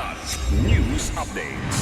Kidlat News Updates.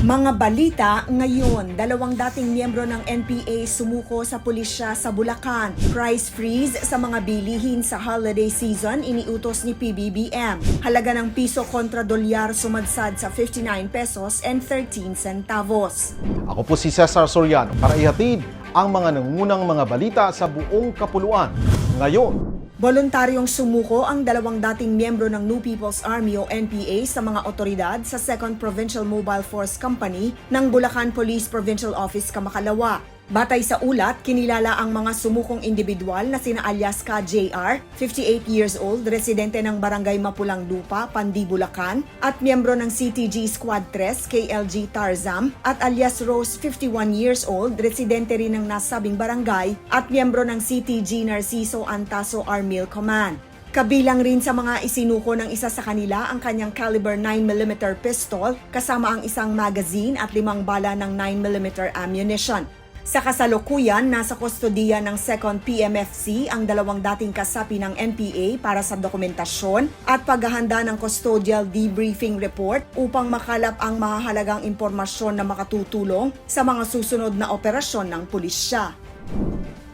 Mga balita ngayon, dalawang dating miyembro ng NPA sumuko sa pulisya sa Bulacan. Price freeze sa mga bilihin sa holiday season iniutos ni PBBM. Halaga ng piso kontra dolyar sumadsad sa 59 pesos and 13 centavos. Ako po si Cesar Soriano para ihatid ang mga nangungunang mga balita sa buong kapuluan. Ngayon, Voluntaryong sumuko ang dalawang dating miyembro ng New People's Army o NPA sa mga otoridad sa 2nd Provincial Mobile Force Company ng Bulacan Police Provincial Office Kamakalawa. Batay sa ulat, kinilala ang mga sumukong individual na sina alias Ka JR, 58 years old, residente ng Barangay Mapulang Lupa, Pandi, Bulacan, at miyembro ng CTG Squad 3, KLG Tarzam, at alias Rose, 51 years old, residente rin ng nasabing barangay, at miyembro ng CTG Narciso Antaso Armil Command. Kabilang rin sa mga isinuko ng isa sa kanila ang kanyang caliber 9mm pistol kasama ang isang magazine at limang bala ng 9mm ammunition. Sa kasalukuyan, nasa kustodiya ng 2nd PMFC ang dalawang dating kasapi ng NPA para sa dokumentasyon at paghahanda ng custodial debriefing report upang makalap ang mahahalagang impormasyon na makatutulong sa mga susunod na operasyon ng pulisya.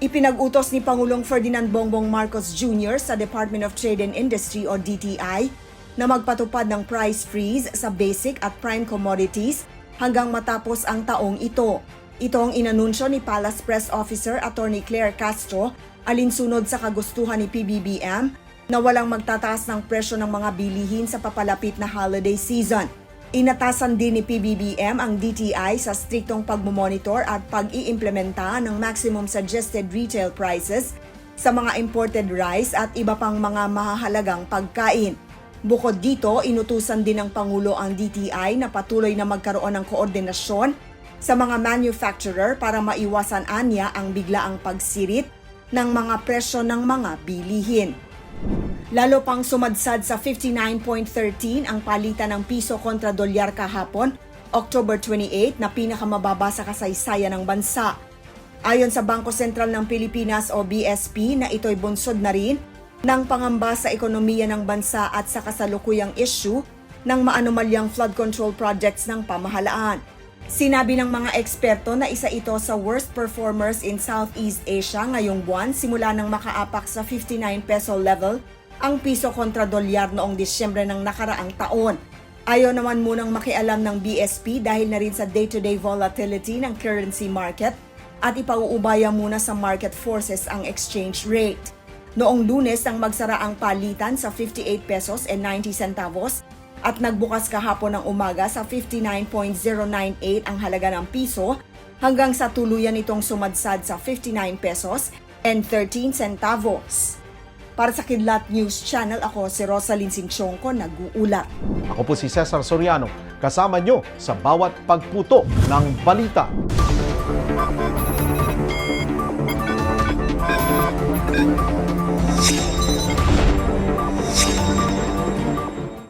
Ipinag-utos ni Pangulong Ferdinand Bongbong Marcos Jr. sa Department of Trade and Industry o DTI na magpatupad ng price freeze sa basic at prime commodities hanggang matapos ang taong ito. Ito ang inanunsyo ni Palace Press Officer Attorney Claire Castro alinsunod sa kagustuhan ni PBBM na walang magtataas ng presyo ng mga bilihin sa papalapit na holiday season. Inatasan din ni PBBM ang DTI sa striktong pagmumonitor at pag-iimplementa ng maximum suggested retail prices sa mga imported rice at iba pang mga mahahalagang pagkain. Bukod dito, inutusan din ng Pangulo ang DTI na patuloy na magkaroon ng koordinasyon sa mga manufacturer para maiwasan anya ang biglaang pagsirit ng mga presyo ng mga bilihin. Lalo pang sumadsad sa 59.13 ang palitan ng piso kontra dolyar kahapon, October 28 na pinakamababa sa kasaysayan ng bansa. Ayon sa Bangko Sentral ng Pilipinas o BSP na ito'y bunsod na rin ng pangamba sa ekonomiya ng bansa at sa kasalukuyang issue ng maanomalyang flood control projects ng pamahalaan. Sinabi ng mga eksperto na isa ito sa worst performers in Southeast Asia ngayong buwan simula nang makaapak sa 59 peso level ang piso kontra dolyar noong Disyembre ng nakaraang taon. Ayaw naman munang makialam ng BSP dahil na rin sa day-to-day volatility ng currency market at ipauubaya muna sa market forces ang exchange rate. Noong lunes nang magsara ang palitan sa 58 pesos and 90 centavos at nagbukas kahapon ng umaga sa 59.098 ang halaga ng piso hanggang sa tuluyan itong sumadsad sa 59 pesos and 13 centavos. Para sa Kidlat News Channel, ako si Rosalyn Sinchonko, nag-uulat. ako po si Cesar Soriano kasama nyo sa bawat pagputo ng balita.